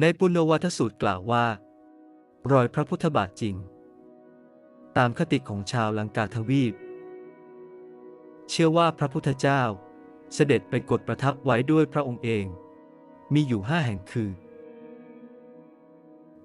ในปุณณวัตสูตรกล่าวว่า รอยพระพุทธบาทจริง ตามคติของชาวลังกาทวีป เชื่อว่าพระพุทธเจ้า เสด็จไปกดประทับไว้ด้วยพระองค์เอง มีอยู่ห้าแห่งคือ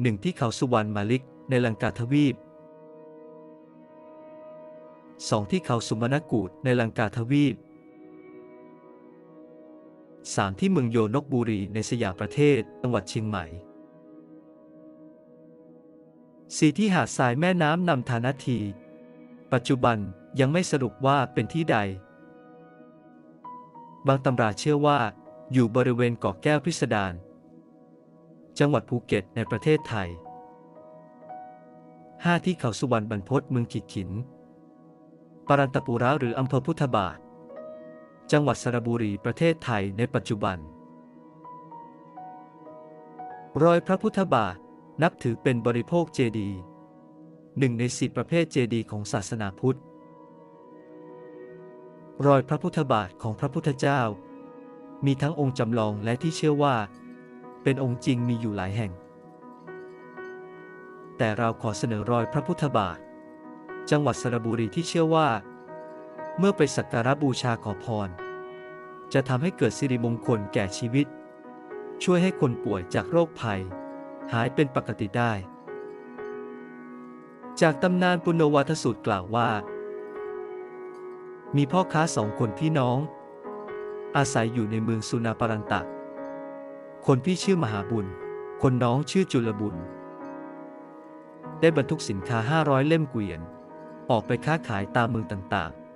หนึ่งที่เขาสุวรรณมาลิกในลังกาทวีปสองที่เขาสุมาณกูดในลังกาทวีป สามที่เมืองโยนกบุรีในสยามประเทศ จังหวัดเชียงใหม่ สี่ที่หาดทรายแม่น้ำนำธานาที ปัจจุบันยังไม่สรุปว่าเป็นที่ใด บางตำราเชื่อว่า อยู่บริเวณเกาะแก้วพิสดารจังหวัดภูเก็ตในประเทศไทย 5 ที่เขาสุวรรณบรรพตเมืองขีดขิน ปรันตปุระหรืออำเภอพุทธบาท จังหวัดสระบุรีประเทศไทยในปัจจุบัน รอยพระพุทธบาทนับถือเป็นบริโภคเจดีย์หนึ่งในสิประเภทเจดีย์ของศาสนาพุทธ รอยพระพุทธบาทของพระพุทธเจ้า มีทั้งองค์จำลองและที่เชื่อว่า เป็นองค์จริงมีอยู่หลายแห่ง แต่เราขอเสนอรอยพระพุทธบาท จังหวัดสระบุรีที่เชื่อว่า เมื่อไปสักการะบูชาขอพร จะทำให้เกิดสิริมงคลแก่ชีวิต ช่วยให้คนป่วยจากโรคภัย หายเป็นปกติได้ จากตำนานปุณวัตสูตรกล่าวว่า มีพ่อค้าสองคนพี่น้อง อาศัยอยู่ในเมืองสุนาปรันตะ คนพี่ชื่อมหาบุญ คนน้องชื่อจุลบุญ ได้บรรทุกสินค้า 500 เล่มเกวียน ออกไปค้าขายตามเมืองต่างๆ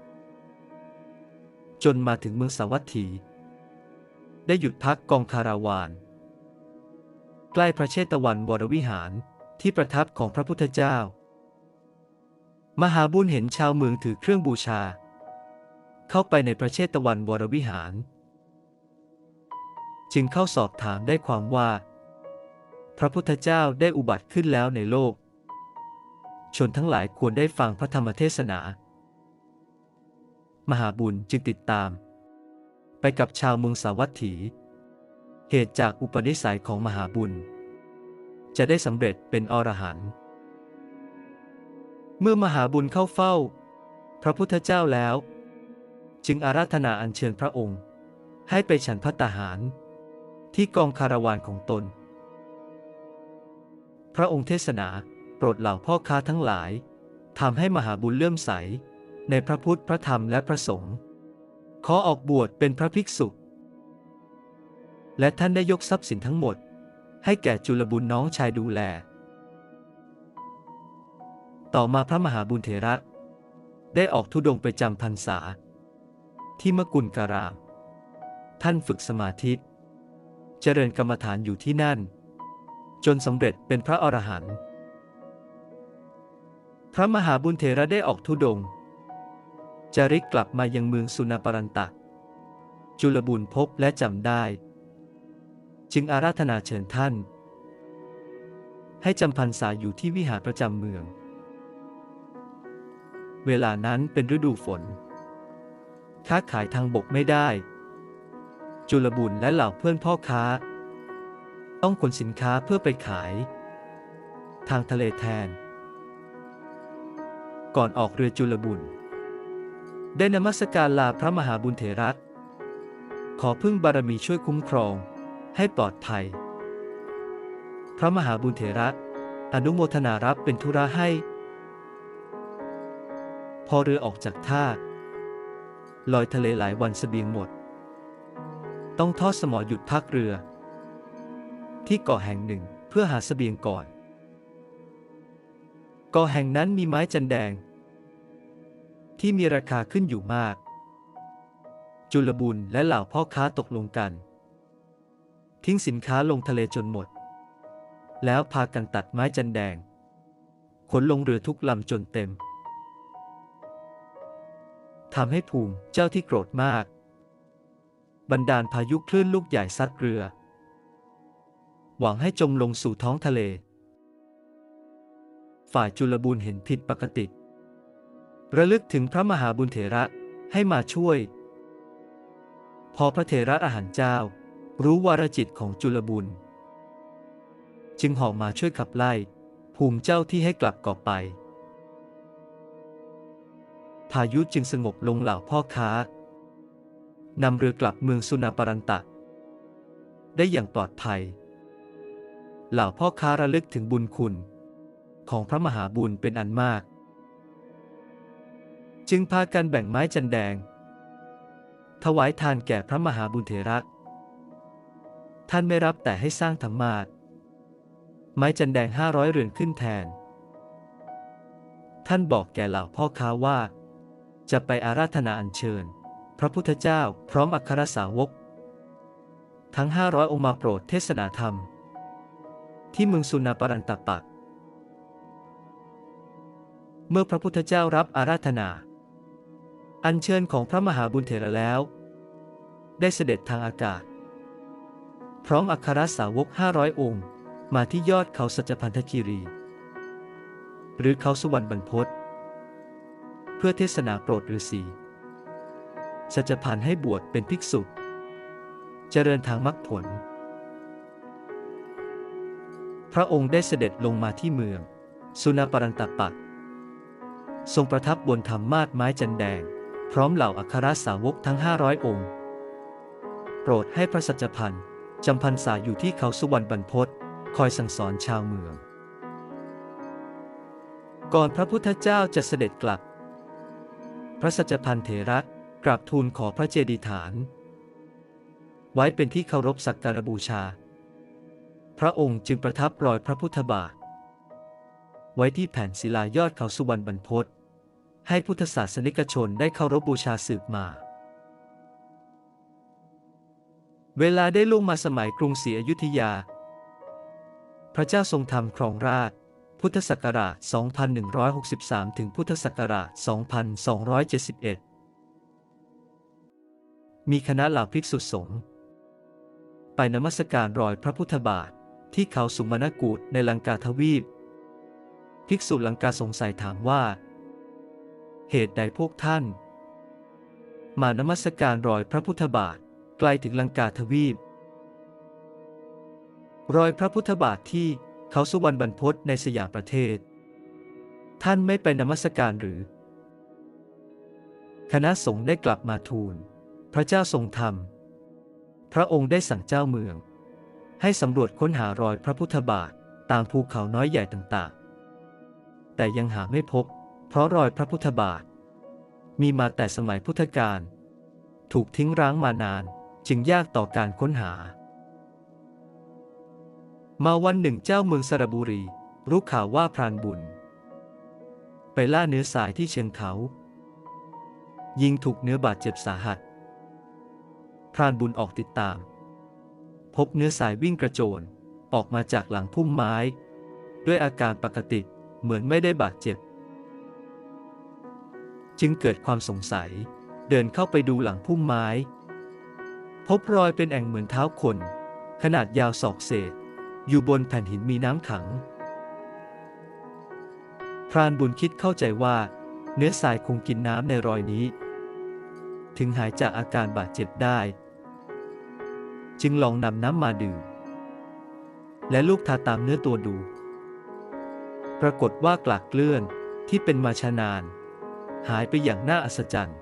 จนมาถึงเมืองสาวัตถี ได้หยุดพักกองคาราวาน ใกล้พระเชตวันวรวิหารที่ประทับของพระพุทธเจ้า มหาบุญเห็นชาวเมืองถือเครื่องบูชา เข้าไปในพระเชตวันวรวิหาร จึงเข้าสอบถามได้ความว่า พระพุทธเจ้าได้อุบัติขึ้นแล้วในโลก ชนทั้งหลายควรได้ฟังพระธรรมเทศนา มหาบุญจึงติดตาม ไปกับชาวเมืองสาวัตถี เหตุจากอุปนิสัยของมหาบุญ จะได้สำเร็จเป็นอรหันต์เมื่อมหาบุญเข้าเฝ้า พระพุทธเจ้าแล้ว จึงอาราธนาอัญเชิญพระองค์ ให้ไปฉันพัตตาหาร ที่กองคาราวานของตน พระองค์เทศนาโปรดเหล่าพ่อค้าทั้งหลายทำให้มหาบุญเลื่อมใส ในพระพุทธพระธรรมและพระสงฆ์ขอออกบวชเป็นพระภิกษุ และท่านได้ยกทรัพย์สินทั้งหมด ให้แก่จุลบุญน้องชายดูแล ต่อมาพระมหาบุญเถระได้ออกทุดงไปจำพรรษา ที่มกุลการาม ท่านฝึกสมาธิเจริญกรรมฐานอยู่ที่นั่น จนสำเร็จเป็นพระอรหันต์พระมหาบุญเถระได้ออกทุดง จาริกกลับมายังเมืองสุนาปรันตะ จุลบุญพบและจำได้ จึงอาราธนาเชิญท่าน ให้จำพรรษาอยู่ที่วิหารประจำเมือง เวลานั้นเป็นฤดูฝน ค้าขายทางบกไม่ได้ จุลบุญและเหล่าเพื่อนพ่อค้า ต้องขนสินค้าเพื่อไปขาย ทางทะเลแทน ก่อนออกเรือจุลบุญ ได้นมัสการลาพระมหาบุญเถระขอพึ่งบารมีช่วยคุ้มครอง ให้ปลอดภัย พระมหาบุญเถระอนุโมทนารับเป็นธุระให้ พอเรือออกจากท่าลอยทะเลหลายวันเสบียงหมด ต้องทอดสมอหยุดพักเรือ ที่เกาะแห่งหนึ่งเพื่อหาเสบียงก่อนเกาะแห่งนั้นมีไม้จันแดง ที่มีราคาขึ้นอยู่มาก จุลบุญและเหล่าพ่อค้าตกลงกัน ทิ้งสินค้าลงทะเลจนหมด แล้วพากันตัดไม้จันแดง ขนลงเรือทุกลำจนเต็มทำให้ภูมิเจ้าที่โกรธมากบันดาลพายุคลื่นลูกใหญ่ซัดเรือ หวังให้จมลงสู่ท้องทะเล ฝ่ายจุลบุญเห็นผิดปกติ ระลึกถึงพระมหาบุญเถระให้มาช่วย พอพระเถระอาหารเจ้า รู้วารจิตของจุลบุญ จึงหอกมาช่วยขับไล่ ภูมิเจ้าที่ให้กลับเกาะไป พายุจึงสงบลงเหล่าพ่อค้านำเรือกลับเมืองสุนาปรันตะ ได้อย่างปลอดภัย เหล่าพ่อค้าระลึกถึงบุญคุณ ของพระมหาบุญเป็นอันมาก จึงพากันแบ่งไม้จันแดง ถวายทานแก่พระมหาบุญเถระ ท่านไม่รับแต่ให้สร้างธรรมาสไม้จันแดงห้าร้อยเรือนขึ้นแทน ท่านบอกแก่เหล่าพ่อค้าว่า จะไปอาราธนาอัญเชิญ พระพุทธเจ้าพร้อมอัครสาวก ทั้งห้าร้อยองค์มาโปรดเทศนาธรรม ที่เมืองสุนาปรันตปัก เมื่อพระพุทธเจ้ารับอาราธนา อัญเชิญของพระมหาบุญเถระแล้ว ได้เสด็จทางอากาศ พร้อมอัครสาวกห้าร้อยองค์ มาที่ยอดเขาสัจพันธคีรี หรือเขาสุวรรณบรรพตเพื่อเทศนาโปรดฤาษีสัจพันธ์ให้บวชเป็นภิกษุ เจริญทางมรรคผล พระองค์ได้เสด็จลงมาที่เมือง สุนาปรันตปักทรงประทับบนธรรมาสไม้จันแดง พร้อมเหล่าอัครสาวกทั้งห้าร้อยองค์ โปรดให้พระสัจพันธ์จำพรรษาอยู่ที่เขาสุวรรณบรรพตคอยสั่งสอนชาวเมือง ก่อนพระพุทธเจ้าจะเสด็จกลับ พระสัจพันธ์เถระกราบทูลขอพระเจดีย์ฐาน ไว้เป็นที่เคารพสักการบูชา พระองค์จึงประทับรอยพระพุทธบาท ไว้ที่แผ่นศิลายอดเขาสุวรรณบรรพต ให้พุทธศาสนิกชนได้เคารพบูชาสืบมา เวลาได้ล่วงมาสมัยกรุงศรีอยุธยา พระเจ้าทรงธรรมครองราชพุทธศักราช 2163 ถึงพุทธศักราช 2271 มีคณะเหล่าภิกษุสงฆ์ไปนมัสการรอยพระพุทธบาทที่เขาสุมาณกูฏในลังกาทวีป ภิกษุลังกาสงสัยถามว่า เหตุใดพวกท่าน มานมัสการรอยพระพุทธบาทไกลถึงลังกาทวีป รอยพระพุทธบาทที่เขาสุวรรณบรรพตในสยามประเทศ ท่านไม่ไปนมัสการหรือ คณะสงฆ์ได้กลับมาทูล พระเจ้าทรงธรรม พระองค์ได้สั่งเจ้าเมือง ให้สำรวจค้นหารอยพระพุทธบาทตามภูเขาน้อยใหญ่ต่างๆ แต่ยังหาไม่พบ เพราะรอยพระพุทธบาท มีมาแต่สมัยพุทธกาลถูกทิ้งร้างมานานจึงยากต่อการค้นหา มาวันหนึ่งเจ้าเมืองสระบุรี รู้ข่าวว่าพรานบุญ ไปล่าเนื้อสายที่เชียงเขา ยิงถูกเนื้อบาดเจ็บสาหัส พรานบุญออกติดตาม พบเนื้อสายวิ่งกระโจน ออกมาจากหลังพุ่มไม้ ด้วยอาการปกติเหมือนไม่ได้บาดเจ็บ จึงเกิดความสงสัย เดินเข้าไปดูหลังพุ่มไม้ พบรอยเป็นแอ่งเหมือนเท้าคน ขนาดยาวศอกเศษ อยู่บนแผ่นหินมีน้ำขัง พรานบุญคิดเข้าใจว่า เนื้อทรายคงกินน้ำในรอยนี้ ถึงหายจากอาการบาดเจ็บได้ จึงลองนำน้ำมาดื่ม และลูกทาตามเนื้อตัวดู ปรากฏว่ากลากเกลื่อนที่เป็นมาชานาน หายไปอย่างน่าอัศจรรย์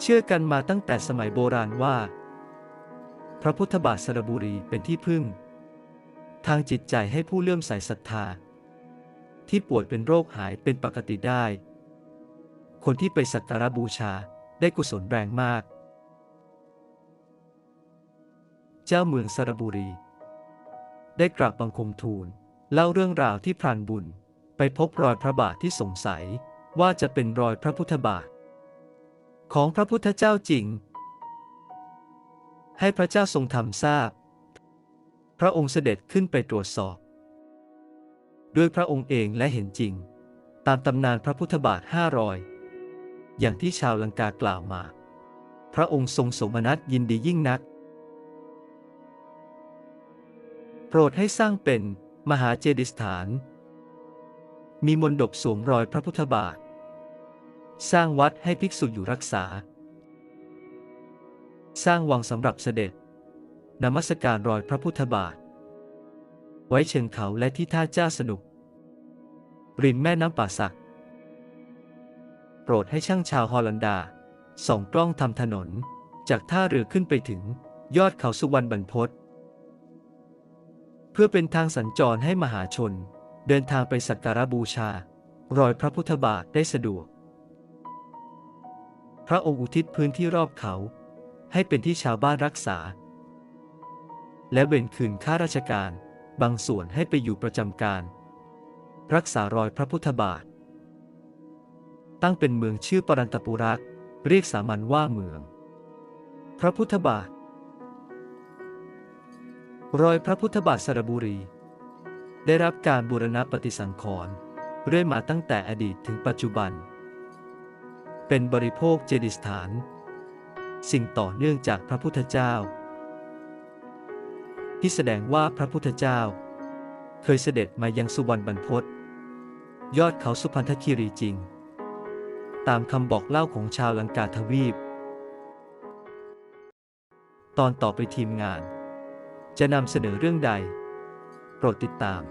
เชื่อกันมาตั้งแต่สมัยโบราณว่า พระพุทธบาทสระบุรีเป็นที่พึ่ง ทางจิตใจให้ผู้เลื่อมใสศรัทธา ที่ป่วยเป็นโรคหายเป็นปกติได้ คนที่ไปสักการะบูชาได้กุศลแรงมาก เจ้าเมืองสระบุรี ได้กราบบังคมทูล เล่าเรื่องราวที่พรานบุญ ไปพบรอยพระบาทที่สงสัยว่าจะเป็นรอยพระพุทธบาท ของพระพุทธเจ้าจริง ให้พระเจ้าทรงธรรมทราบ พระองค์เสด็จขึ้นไปตรวจสอบ ด้วยพระองค์เองและเห็นจริง ตามตำนานพระพุทธบาทห้ารอย อย่างที่ชาวลังกากล่าวมา พระองค์ทรงสมนัตยินดียิ่งนัก โปรดให้สร้างเป็นมหาเจดีย์สถาน มีมนดบสวมรอยพระพุทธบาท สร้างวัดให้ภิกษุอยู่รักษา สร้างวังสำหรับเสด็จนมัสการรอยพระพุทธบาท ไว้เชิงเขาและที่ท่าเจ้าสนุก ริมแม่น้ำป่าสัก โปรดให้ช่างชาวฮอลันดา ส่องกล้องทำถนน จากท่าเรือขึ้นไปถึงยอดเขาสุวรรณบรรพตเพื่อเป็นทางสัญจรให้มหาชน เดินทางไปสักการะบูชา รอยพระพุทธบาทได้สะดวก พระองค์อุทิศพื้นที่รอบเขา ให้เป็นที่ชาวบ้านรักษา และเว้นคืนข้าราชการ บางส่วนให้ไปอยู่ประจำการ รักษารอยพระพุทธบาท ตั้งเป็นเมืองชื่อปรันตปุรักเรียกสามัญว่าเมือง พระพุทธบาท รอยพระพุทธบาทสระบุรี ได้รับการบูรณะปฏิสังขรณ์เรื่อยมาตั้งแต่อดีตถึงปัจจุบัน เป็นบริโภคเจดีย์สถาน สิ่งต่อเนื่องจากพระพุทธเจ้า ที่แสดงว่าพระพุทธเจ้า เคยเสด็จมายังสุวรรณบรรพตยอดเขาสุพันธคีรีจริง ตามคำบอกเล่าของชาวลังกาทวีป ตอนต่อไปทีมงาน จะนำเสนอเรื่องใด โปรดติดตาม